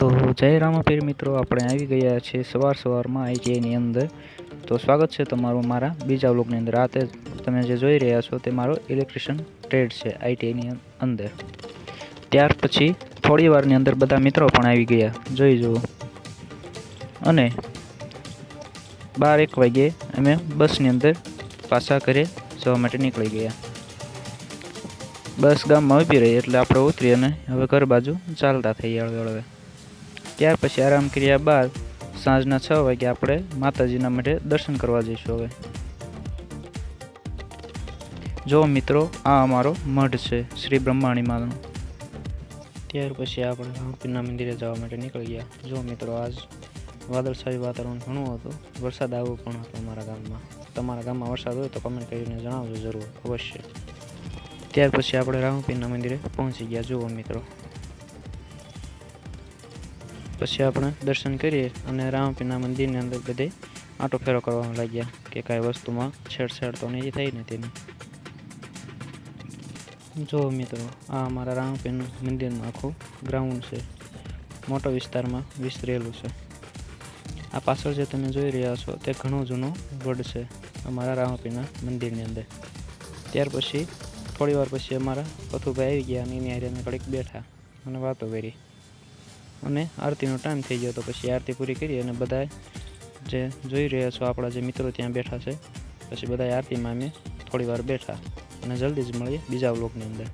તો જય રામાપીર મિત્રો, આપણે આવી ગયા છે સવાર સવારમાં આઈટીઆઈની અંદર. તો સ્વાગત છે તમારું મારા બીજા વ્લોગની અંદર. રાતે તમે જે જોઈ રહ્યા છો તે મારો ઇલેક્ટ્રિશિયન ટ્રેડ છે આઈટીઆઈની અંદર. ત્યાર પછી થોડી વારની અંદર બધા મિત્રો પણ આવી ગયા. જોઈ જુઓ. અને બાર એક વાગ્યે અમે બસની અંદર પાછા ઘરે જવા માટે નીકળી ગયા. બસ ગામમાં ઊભી રહી એટલે આપણે ઉતરી અને હવે ઘર બાજુ ચાલતા થઈ હળવે હળવે. ત્યાર પછી આરામ કર્યા બાદ સાંજના છ વાગે આપણે માતાજીના માટે દર્શન કરવા જઈશું હવે. જો મિત્રો, આ અમારો મઢ છે, શ્રી બ્રહ્માણી માનો. ત્યાર પછી આપણે હમ્પીના મંદિરે જવા માટે નીકળી ગયા. જો મિત્રો, આજ વાદળછાયું વાતાવરણ ઘણું હતું, વરસાદ આવ્યો પણ હતો અમારા ગામમાં. તમારા ગામમાં વરસાદ હોય તો કમેન્ટ કરીને જણાવજો જરૂર, અવશ્ય. ત્યાર પછી આપણે રાહુપીરના મંદિરે પહોંચી ગયા. જુઓ મિત્રો પછી આપણે દર્શન કરીએ અને રામપીના મંદિરની અંદર બધે આંટો ફેરો કરવા લાગ્યા કે કાંઈ વસ્તુમાં છેડછાડ તો નહીં થઈ ને તેની. જો મિત્રો, આ અમારા રામપીરનું મંદિરનું આખું ગ્રાઉન્ડ છે. મોટો વિસ્તારમાં વિસ્તરેલું છે. આ પાછળ જે તમે જોઈ રહ્યા છો તે ઘણું જૂનું વડ છે અમારા રામપીરના મંદિરની અંદર. ત્યાર પછી થોડી વાર પછી અમારા પથુભાઈ આવી ગયા અને એની આરે અમે ઘડીક બેઠા અને વાતો કરી. અને આરતીનો ટાઈમ થઈ ગયો તો પછી આરતી પૂરી કરી અને બધા જે જોઈ રહ્યા છો આપણા જે મિત્રો ત્યાં બેઠા છે, પછી બધા આરતીમાં અમે થોડી વાર બેઠા અને જલ્દી જ મળીએ બીજા વ્લોગની અંદર.